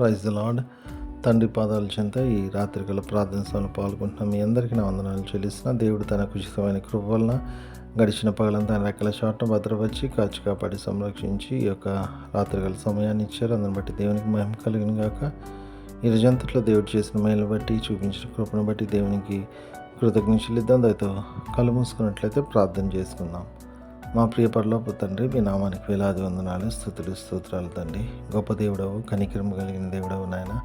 Praise lord తండ్రి పాదాల చెంత ఈ రాత్రికల ప్రార్థన సభలో పాల్గొంటున్న మీ అందరికీ నా వందనాలు చెల్లిస్తున్న. దేవుడు తనకు ఉచితమైన కృప వలన గడిచిన పగలంతా ఆయన రెక్కల చోట భద్రపరిచి కాచి కాపాడి సంరక్షించి ఈ యొక్క రాత్రికల సమయాన్ని ఇచ్చారు. అందుని బట్టి దేవునికి మహిమ కలిగిన గాక. ఈ రోజంతట్లో దేవుడు చేసిన మేలు బట్టి చూపించిన కృపను బట్టి దేవునికి కృతజ్ఞ చెల్లిద్దాం. దయతో కళ్ళు మూసుకున్నట్లయితే ప్రార్థన చేసుకుందాం. మా ప్రియ పరలోపు తండ్రి మీ నామానికి వేలాది వందనాలు స్థుతులు స్తోత్రాలు తండ్రి. గొప్ప దేవుడవు కనికరము కలిగిన దేవుడవు నాయన.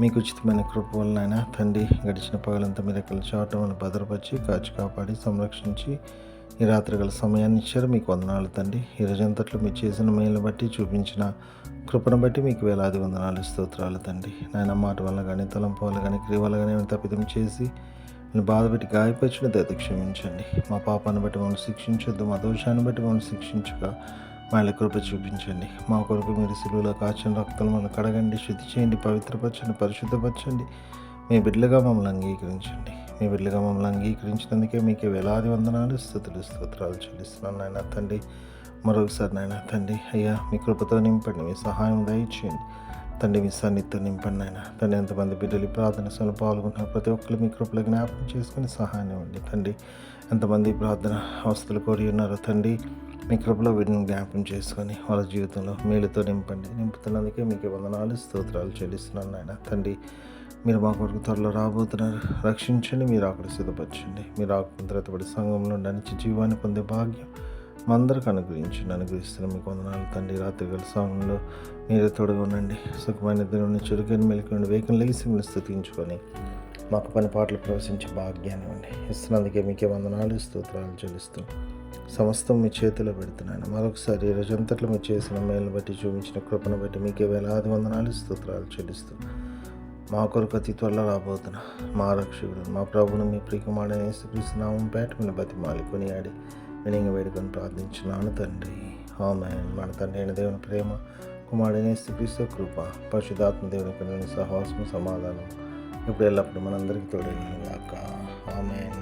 మీకు ఉచితమైన కృప వలన నాయన తండ్రి గడిచిన పగలంతా మీరు ఎక్కడ చాటం భద్రపరిచి కాచి కాపాడి సంరక్షించి ఈ రాత్రి గల సమయాన్ని ఇచ్చారు మీకు వందనాలు తండ్రి. ఈ రోజంతట్లో మీరు చేసిన మేలు బట్టి చూపించిన కృపను బట్టి మీకు వేలాది వందనాలు స్తోత్రాలు తండ్రి. నాయన మాట వల్ల కానీ తలంపు వల్ల కానీ క్రియ వల్ల కానీ తప్పిదం చేసి నన్ను బాధపెట్టి గాయపరిచిన దయత క్షమించండి. మా పాపాన్ని బట్టి మమ్మల్ని శిక్షించొద్దు మా దోషాన్ని బట్టి మమ్మల్ని శిక్షించగా మా ఇళ్ళ కృప చూపించండి. మా కొరకు మీరు సిలువులో కాచిన రక్తం మనం కడగండి శుద్ధి చేయండి పవిత్రపరచండి పరిశుద్ధపరచండి. మీ బిడ్డలుగా మమ్మల్ని అంగీకరించండి. మీ బిడ్డలుగా మమ్మల్ని అంగీకరించినందుకే మీకు వేలాది వందనాలు స్థుతులు స్తోత్రాలు చెల్లిస్తున్నాను నాయన తండ్రి. మరొకసారి నాయన తండ్రి అయ్యా మీ కృపతో నింపండి మీ సహాయం దయచేయండి. తండ్రి మీ సన్నిధితో నింపండి నాయన. తండ్రి ఎంతమంది బిడ్డలు ప్రార్థన సభలో పాల్గొన్న ప్రతి ఒక్కరు మీ కృపలో జ్ఞాపకం చేసుకుని సహాయం ఇవ్వండి తండ్రి. ఎంతమంది ప్రార్థన అవస్థలు కోరి ఉన్నారో తండ్రి. మీ కృపలో వీటిని జ్ఞాపకం చేసుకొని వాళ్ళ జీవితంలో మేలుతో నింపండి. నింపుతున్నందుకే మీకు వందనాలు స్తోత్రాలు చెల్లిస్తున్నాను నాయన. తండ్రి మీరు మా కొరకు త్వరలో రాబోతున్నారు. రక్షించండి మీరు అక్కడ సిద్ధపరచండి. మీరు ఆకుపడి సంఘంలో నడిచి జీవాన్ని పొందే భాగ్యం మా అందరికి అనుగ్రహించండి అనుగ్రహిస్తున్న మీకు వందనాలు తండ్రి. రాత్రి గల సమయంలో మీరే తోడుగా ఉండండి. సుఖమైన నుండి చురుకైన మెలికి వేగం లేచి మీరు స్థుతించుకొని మాకు పని పాటలు ప్రవేశించే భాగ్యాన్ని ఉండి ఇస్తున్నందుకే మీకే వందనాలు స్తోత్రాలు చెల్లిస్తూ సమస్తం మీ చేతిలో పెడుతున్నాను. మరొకసారి ఈ రోజంతట్లో మీరు చేసిన మేలును బట్టి చూపించిన కృపను బట్టి మీకే వేలాది వందనాలు స్తోత్రాలు చెల్లిస్తూ మా కొరకు అతి త్వరలో రాబోతున్న మా రక్షకుడు మా ప్రభుని మీ ప్రియకుమారని యేసుక్రీస్తునామం పేట బతి మాలి కొనియాడి. వినింగ వేడుకొని ప్రార్థించున్నాను తండ్రి. ఆమె మన తండ్రి అయిన దేవుని ప్రేమ కుమారుడిని యేసుక్రీస్తు కృప పరిశుధాత్మ దేవుని కొన్ని సహవాసము సమాధానం ఇప్పుడు ఎల్లప్పుడు మనందరికీ తోడైన గాక ఆమె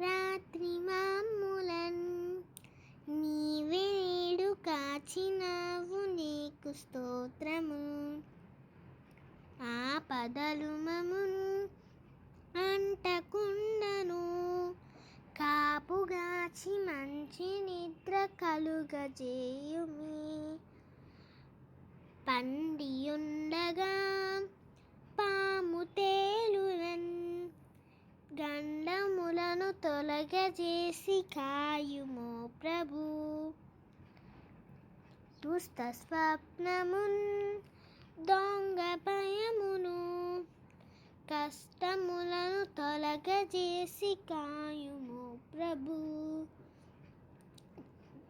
రాత్రి కాచినావు నీకు స్తోత్రము. ఆ పదలు మమును కలుగజేయుమి. పండియుండగా పాము తేలురన్ గండములను తొలగజేసి కాయుమో ప్రభు. దుస్త స్వప్నమున్ దొంగ భయమును కష్టములను తొలగజేసి కాయుమో ప్రభు.